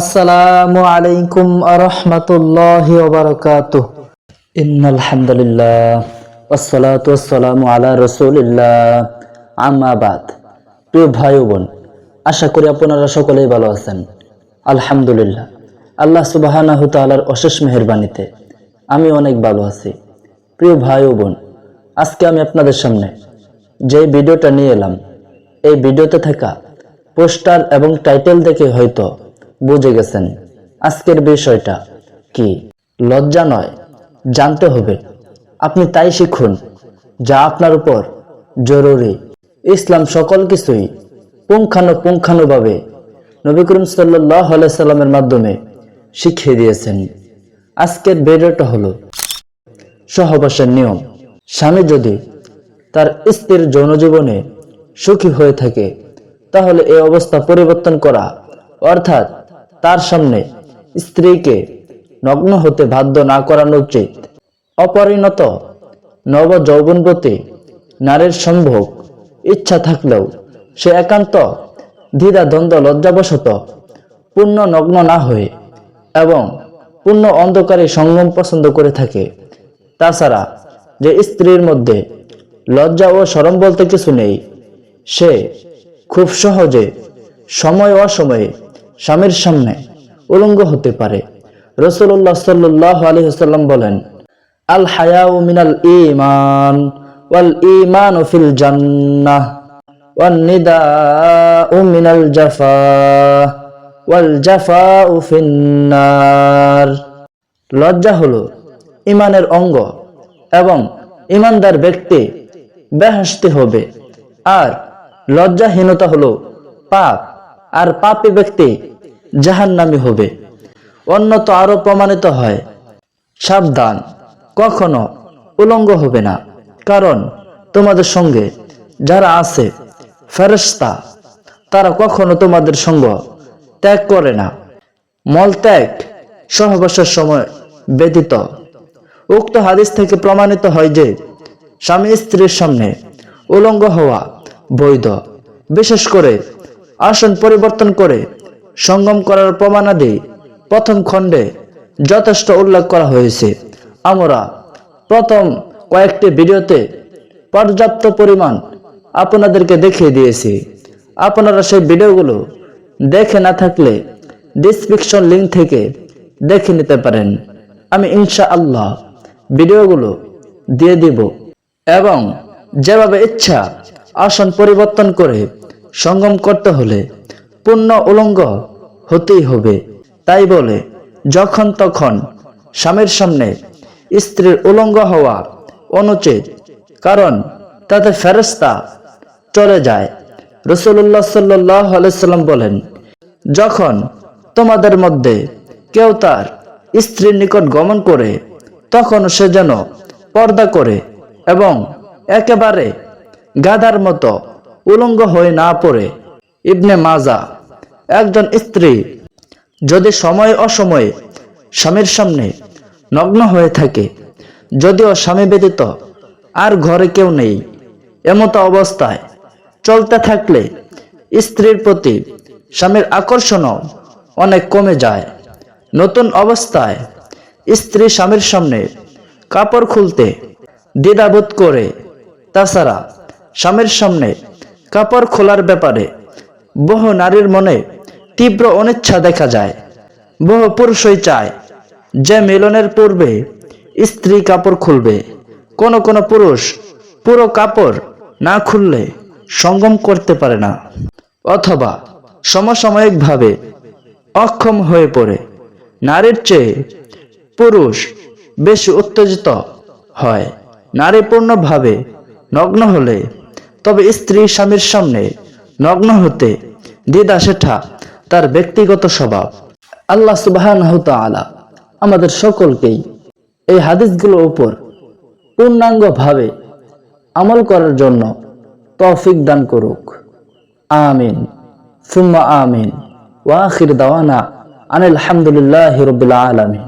আসসালামু আলাইকুম আরহামতুল্লাহ ওবরকাতুহ ইন্নাল হামদুলিল্লাহ ওয়াসসালাতু ওয়াসসালামু আলা রাসূলিল্লাহ। আম্মা বাদ। প্রিয় ভাই বোন, আশা করি আপনারা সকলেই ভালো আছেন। আলহামদুলিল্লাহ, আল্লাহ সুবহানাহু তাআলার অশেষ মেহেরবানিতে আমি অনেক ভালো আছি। প্রিয় ভাই বোন, আজকে আমি আপনাদের সামনে যে ভিডিওটা নিয়ে এলাম, এই ভিডিওতে থাকা পোস্টার এবং টাইটেল দেখে হয়তো বুঝে গেছেন। আজকের বিষয়টা কি? লজ্জা নয়, জানতে হবে। আপনি তাই শিখুন, যা আপনার উপর জরুরি। ইসলাম সকল কিছুই পুঙ্খানুপুঙ্খানুভাবে নবী করিম সাল্লাহ সাল্লামের মাধ্যমে শিখিয়ে দিয়েছেন। আজকের ভিডিওটা হলো সহবাসের নিয়ম। স্বামী যদি তার স্ত্রীর যৌন জীবনে সুখী হয়ে থাকে, তাহলে এই অবস্থা পরিবর্তন করা, অর্থাৎ তার সামনে স্ত্রীকে নগ্ন হতে বাধ্য না করানো উচিত। অপরিণত নব যৌবনবতী নারীর সম্ভোগ, ইচ্ছা থাকলেও সে একান্ত দ্বিধা দ্বন্দ্ব লজ্জাবশত পূর্ণ নগ্ন না হয়ে এবং পূর্ণ অন্ধকারে সঙ্গম পছন্দ করে থাকে। তাছাড়া যে স্ত্রীর মধ্যে লজ্জা ও সরম বলতে কিছু নেই, সে খুব সহজে সময় অসময়ে স্বামীর সামনে উলঙ্গ হতে পারে। রসুল্লাহ সাল্লাহ আলহিহাল্লাম বলেন, আল হায়াউ মিনাল ইমান ওয়াল ইমান ফিল জান্নাহ ওয়ান নিদাউ মিনাল জাফা ওয়াল জাফাউ ফিন্নার লজ্জা হলো ইমানের অঙ্গ এবং ইমানদার ব্যক্তি বেহস্তি হবে। আর লজ্জাহীনতা হলো পাপ। আর পাপী ব্যক্তি জাহান্নামী হবে। অন্যত আরও প্রমাণিত হয়, সাবধান, কখনো উলঙ্গ হবে না। কারণ তোমাদের সঙ্গে যারা আছে ফেরেস্তা তারা কখনো তোমাদের সঙ্গ ত্যাগ করে না। মল ত্যাগ সহবাসের সময় ব্যতীত। উক্ত হাদিস থেকে প্রমাণিত হয় যে, স্বামী স্ত্রীর সামনে উলঙ্গ হওয়া বৈধ। বিশেষ করে আসন পরিবর্তন করে সঙ্গম করার প্রমাণাদি প্রথম খণ্ডে যথেষ্ট উল্লেখ করা হয়েছে। আমরা প্রথম কয়েকটি ভিডিওতে পর্যাপ্ত পরিমাণ আপনাদেরকে দেখিয়ে দিয়েছি। আপনারা সেই ভিডিওগুলো দেখে না থাকলে ডিসক্রিপশন লিঙ্ক থেকে দেখে নিতে পারেন। আমি ইনশা আল্লাহ ভিডিওগুলো দিয়ে দিব। এবং যেভাবে ইচ্ছা আসন পরিবর্তন করে সঙ্গম করতে হলে পূর্ণ উলঙ্গ হতেই হবে। তাই বলে, যখন তখন স্বামীর সামনে স্ত্রীর উলঙ্গ হওয়া অনুচিত, কারণ তাতে ফেরস্তা চলে যায়। রসুল্লাহ সাল্লাহ আলাইসাল্লাম বলেন, যখন তোমাদের মধ্যে কেউ তার স্ত্রীর নিকট গমন করে, তখন সে যেন পর্দা করে এবং একেবারে গাধার মতো উলঙ্গ হয়ে না পড়ে। ইবনে মাজা, একজন স্ত্রী, যদি সময় অসময়ে স্বামীর সামনে নগ্ন হয়ে থাকে, যদিও স্বামী ব্যতীত আর ঘরে কেউ নেই, এমতো অবস্থায় চলতে থাকলে স্ত্রীর প্রতি স্বামীর আকর্ষণও অনেক কমে যায়। নতুন অবস্থায় স্ত্রী স্বামীর সামনে কাপড় খুলতে দ্বিধাবোধ করে। তাছাড়া স্বামীর সামনে কাপড় খোলার ব্যাপারে বহু নারীর মনে তীব্র অনিচ্ছা দেখা যায়। বহু পুরুষই চায় যে মিলনের পূর্বে স্ত্রী কাপড় খুলবে। কোন কোন পুরুষ পুরো কাপড় না খুললে সঙ্গম করতে পারে না। অথবা সমসাময়িকভাবে অক্ষম হয়ে পড়ে। নারীর চেয়ে পুরুষ বেশি উত্তেজিত হয়। নারী পূর্ণভাবে নগ্ন হলে তবে স্ত্রী স্বামীর সামনে নগ্ন হতে দিদা সেটা তার ব্যক্তিগত স্বভাব। আল্লাহ সুবাহ আলা আমাদের সকলকেই এই হাদিসগুলোর উপর পূর্ণাঙ্গভাবে আমল করার জন্য তৌফিক দান করুক। আমিন। সুম্মা আমিন। ওয়াখির দাওয়ানা আনিল হামদুলিল্লাহ রবিল আলমিন।